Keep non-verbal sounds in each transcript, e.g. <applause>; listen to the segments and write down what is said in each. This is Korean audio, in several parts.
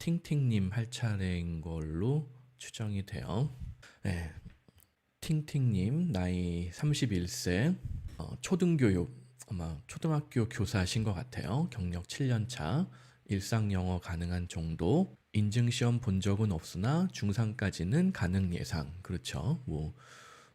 팅팅님 할 차례인 걸로 추정이 돼요. 네. 팅팅님 나이 31세 어, 초등교육 아마 초등학교 교사신 것 같아요. 경력 7년 차 일상 영어 가능한 정도 인증 시험 본 적은 없으나 중3까지는 가능 예상 그렇죠. 뭐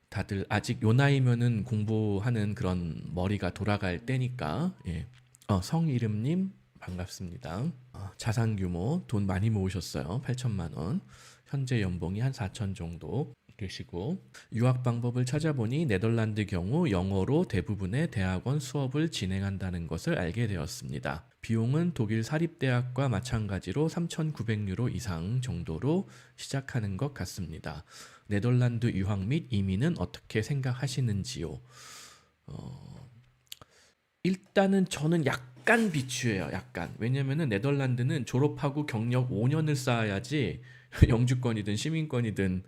다들 아직 요 나이면은 공부하는 그런 머리가 돌아갈 때니까 예. 어, 성이름님 반갑습니다. 어, 자산 규모 돈 많이 모으셨어요. 8천만 원. 현재 연봉이 한 4천 정도 되시고 유학 방법을 찾아보니 네덜란드 경우 영어로 대부분의 대학원 수업을 진행한다는 것을 알게 되었습니다. 비용은 독일 사립대학과 마찬가지로 3,900유로 이상 정도로 시작하는 것 같습니다. 네덜란드 유학 및 이민은 어떻게 생각하시는지요? 어, 일단은 저는 약간 비추해요. 약간. 왜냐면은 네덜란드는 졸업하고 경력 5년을 쌓아야지 <laughs> 영주권이든 시민권이든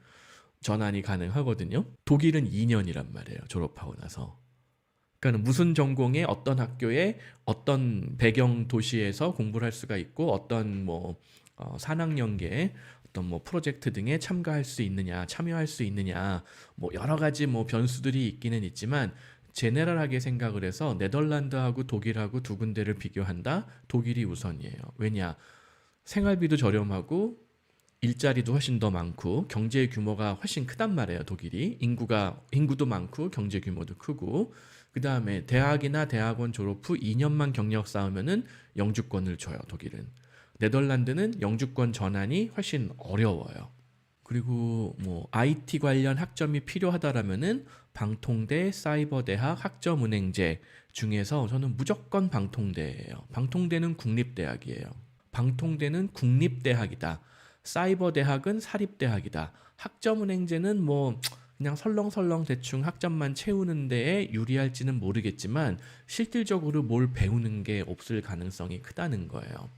전환이 가능하거든요. 독일은 2년이란 말이에요. 졸업하고 나서. 그러니까 무슨 전공에 어떤 학교에 어떤 배경 도시에서 공부를 할 수가 있고 어떤 뭐 어, 산학연계 어떤 뭐 프로젝트 등에 참가할 수 있느냐, 참여할 수 있느냐, 뭐 여러 가지 뭐 변수들이 있기는 있지만 제네럴하게 생각을 해서 네덜란드하고 독일하고 두 군데를 비교한다. 독일이 우선이에요. 왜냐? 생활비도 저렴하고 일자리도 훨씬 더 많고 경제 규모가 훨씬 크단 말이에요. 독일이 인구가 인구도 많고 경제 규모도 크고 그 다음에 대학이나 대학원 졸업 후 2년만 경력 쌓으면은 영주권을 줘요. 독일은 네덜란드는 영주권 전환이 훨씬 어려워요. 그리고 뭐 IT 관련 학점이 필요하다라면은 방통대, 사이버대학, 학점은행제 중에서 저는 무조건 방통대예요. 방통대는 국립대학이에요. 방통대는 국립대학이다. 사이버대학은 사립대학이다. 학점은행제는 뭐 그냥 설렁설렁 대충 학점만 채우는 데에 유리할지는 모르겠지만 실질적으로 뭘 배우는 게 없을 가능성이 크다는 거예요.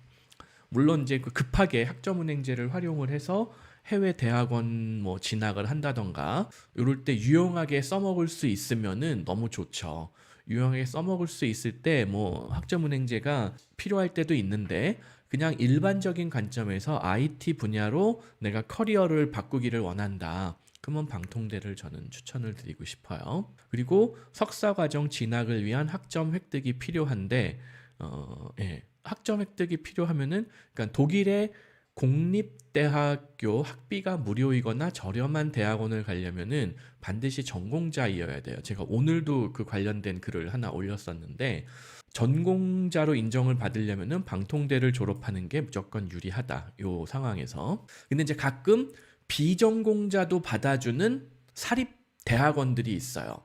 물론 이제 그 급하게 학점은행제를 활용을 해서 해외 대학원 뭐 진학을 한다던가 이럴 때 유용하게 써먹을 수 있으면은 너무 좋죠. 유용하게 써먹을 수 있을 때 뭐 학점은행제가 필요할 때도 있는데 그냥 일반적인 관점에서 IT 분야로 내가 커리어를 바꾸기를 원한다. 그러면 방통대를 저는 추천을 드리고 싶어요. 그리고 석사 과정 진학을 위한 학점 획득이 필요한데 어, 예. 학점 획득이 필요하면은 그러니까 독일의 공립대학교 학비가 무료이거나 저렴한 대학원을 가려면은 반드시 전공자이어야 돼요. 제가 오늘도 그 관련된 글을 하나 올렸었는데 전공자로 인정을 받으려면은 방통대를 졸업하는 게 무조건 유리하다. 요 상황에서. 근데 이제 가끔 비전공자도 받아주는 사립 대학원들이 있어요.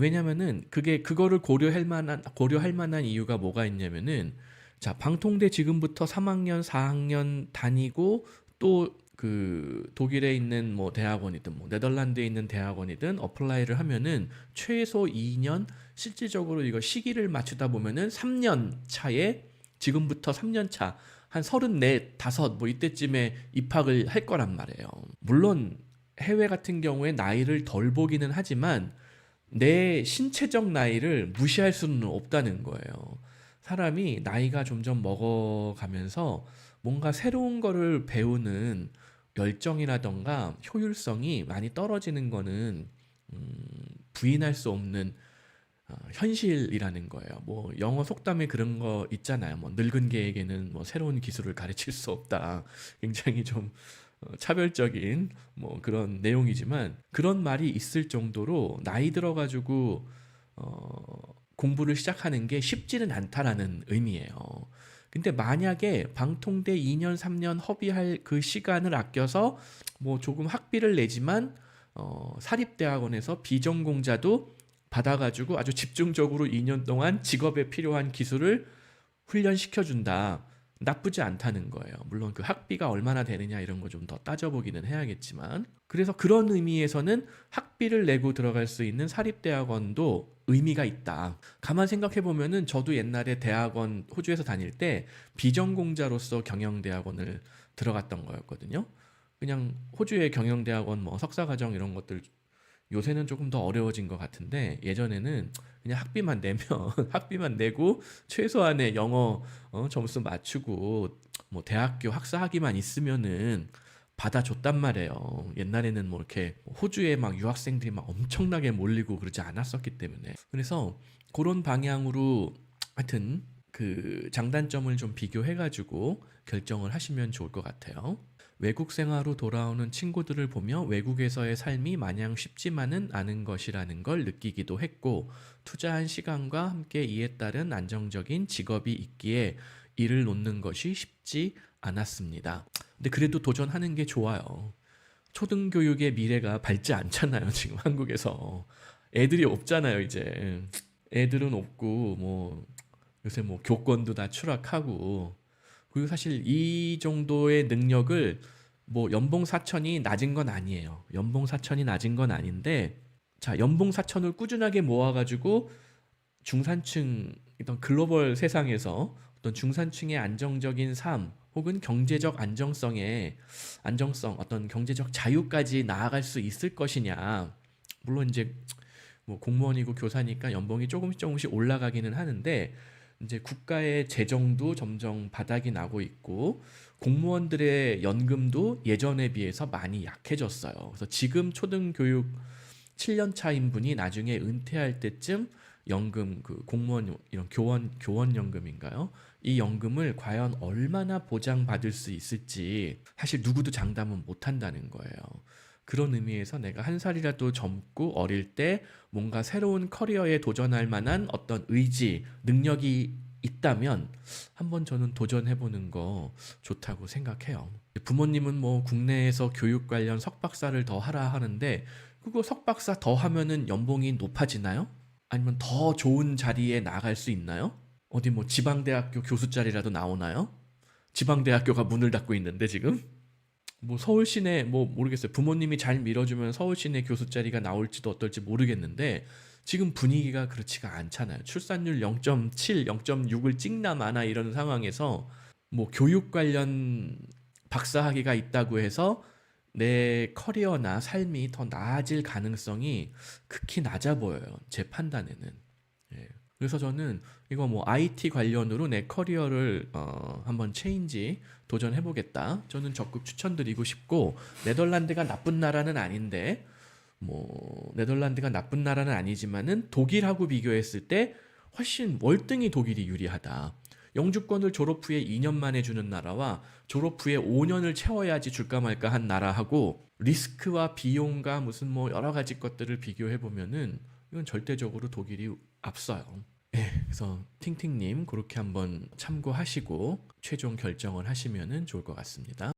왜냐면은 그게 그거를 고려할 만한 고려할 만한 이유가 뭐가 있냐면은 자, 방통대 지금부터 3학년, 4학년 다니고 또 그 독일에 있는 뭐 대학원이든 뭐 네덜란드에 있는 대학원이든 어플라이를 하면은 최소 2년 실질적으로 이거 시기를 맞추다 보면은 3년 차에 지금부터 3년 차 한 34, 5뭐 이때쯤에 입학을 할 거란 말이에요. 물론 해외 같은 경우에 나이를 덜 보기는 하지만 내 신체적 나이를 무시할 수는 없다는 거예요. 사람이 나이가 점점 먹어가면서 뭔가 새로운 거를 배우는 열정이라던가 효율성이 많이 떨어지는 거는 음, 부인할 수 없는 어, 현실이라는 거예요. 뭐 영어 속담에 그런 거 있잖아요. 뭐 늙은 개에게는 뭐 새로운 기술을 가르칠 수 없다. 굉장히 좀 어, 차별적인 뭐 그런 내용이지만 그런 말이 있을 정도로 나이 들어가지고 어, 공부를 시작하는 게 쉽지는 않다라는 의미예요. 근데 만약에 방통대 2년, 3년 허비할 그 시간을 아껴서 뭐 조금 학비를 내지만 어, 사립대학원에서 비전공자도 받아가지고 아주 집중적으로 2년 동안 직업에 필요한 기술을 훈련시켜준다. 나쁘지 않다는 거예요. 물론 그 학비가 얼마나 되느냐 이런 거 좀 더 따져보기는 해야겠지만. 그래서 그런 의미에서는 학비를 내고 들어갈 수 있는 사립대학원도 의미가 있다. 가만 생각해 보면은 저도 옛날에 대학원 호주에서 다닐 때 비전공자로서 경영대학원을 들어갔던 거였거든요. 그냥 호주의 경영대학원 뭐 석사과정 이런 것들 요새는 조금 더 어려워진 것 같은데 예전에는 그냥 학비만 내면 <laughs> 학비만 내고 최소한의 영어 어, 점수 맞추고 뭐 대학교 학사학위만 있으면은 받아줬단 말이에요. 옛날에는 뭐 이렇게 호주에 막 유학생들이 막 엄청나게 몰리고 그러지 않았었기 때문에. 그래서 그런 방향으로 하여튼 그 장단점을 좀 비교해가지고 결정을 하시면 좋을 것 같아요. 외국 생활로 돌아오는 친구들을 보며 외국에서의 삶이 마냥 쉽지만은 않은 것이라는 걸 느끼기도 했고 투자한 시간과 함께 이에 따른 안정적인 직업이 있기에 일을 놓는 것이 쉽지 않았습니다. 근데 그래도 도전하는 게 좋아요. 초등교육의 미래가 밝지 않잖아요, <laughs> 지금 한국에서. 애들이 없잖아요, 이제. 애들은 없고, 뭐, 요새 뭐 교권도 다 추락하고. 그리고 사실 이 정도의 능력을 뭐 연봉 4천이 낮은 건 아니에요. 연봉 4천이 낮은 건 아닌데, 자, 연봉 4천을 꾸준하게 모아 가지고 중산층, 이런 글로벌 세상에서 어떤 중산층의 안정적인 삶 혹은 경제적 안정성에 안정성 어떤 경제적 자유까지 나아갈 수 있을 것이냐 물론 이제 뭐 공무원이고 교사니까 연봉이 조금씩 조금씩 올라가기는 하는데 이제 국가의 재정도 점점 바닥이 나고 있고 공무원들의 연금도 예전에 비해서 많이 약해졌어요. 그래서 지금 초등교육 7년 차인 분이 나중에 은퇴할 때쯤 연금 그 공무원 이런 교원 교원 연금인가요? 이 연금을 과연 얼마나 보장받을 수 있을지 사실 누구도 장담은 못 한다는 거예요. 그런 의미에서 내가 한 살이라도 젊고 어릴 때 뭔가 새로운 커리어에 도전할 만한 어떤 의지, 능력이 있다면 한번 저는 도전해보는 거 좋다고 생각해요. 부모님은 뭐 국내에서 교육 관련 석박사를 더 하라 하는데 그거 석박사 더 하면은 연봉이 높아지나요? 아니면 더 좋은 자리에 나갈 수 있나요? 어디 뭐 지방대학교 교수 자리라도 나오나요? 지방대학교가 문을 닫고 있는데 지금? 뭐 서울 시내 뭐 모르겠어요. 부모님이 잘 밀어주면 서울 시내 교수 자리가 나올지도 어떨지 모르겠는데 지금 분위기가 그렇지가 않잖아요. 출산율 0.7, 0.6을 찍나 마나 이런 상황에서 뭐 교육 관련 박사 학위가 있다고 해서 내 커리어나 삶이 더 나아질 가능성이 극히 낮아 보여요. 제 판단에는. 예. 그래서 저는 이거 뭐 IT 관련으로 내 커리어를 어, 한번 체인지 도전해 보겠다. 저는 적극 추천드리고 싶고 네덜란드가 나쁜 나라는 아닌데 뭐 네덜란드가 나쁜 나라는 아니지만은 독일하고 비교했을 때 훨씬 월등히 독일이 유리하다. 영주권을 졸업 후에 2년 만에 주는 나라와 졸업 후에 5년을 채워야지 줄까 말까 한 나라하고 리스크와 비용과 무슨 뭐 여러 가지 것들을 비교해 보면은 이건 절대적으로 독일이 앞서요. 예, 그래서 팅팅님 그렇게 한번 참고하시고 최종 결정을 하시면은 좋을 것 같습니다.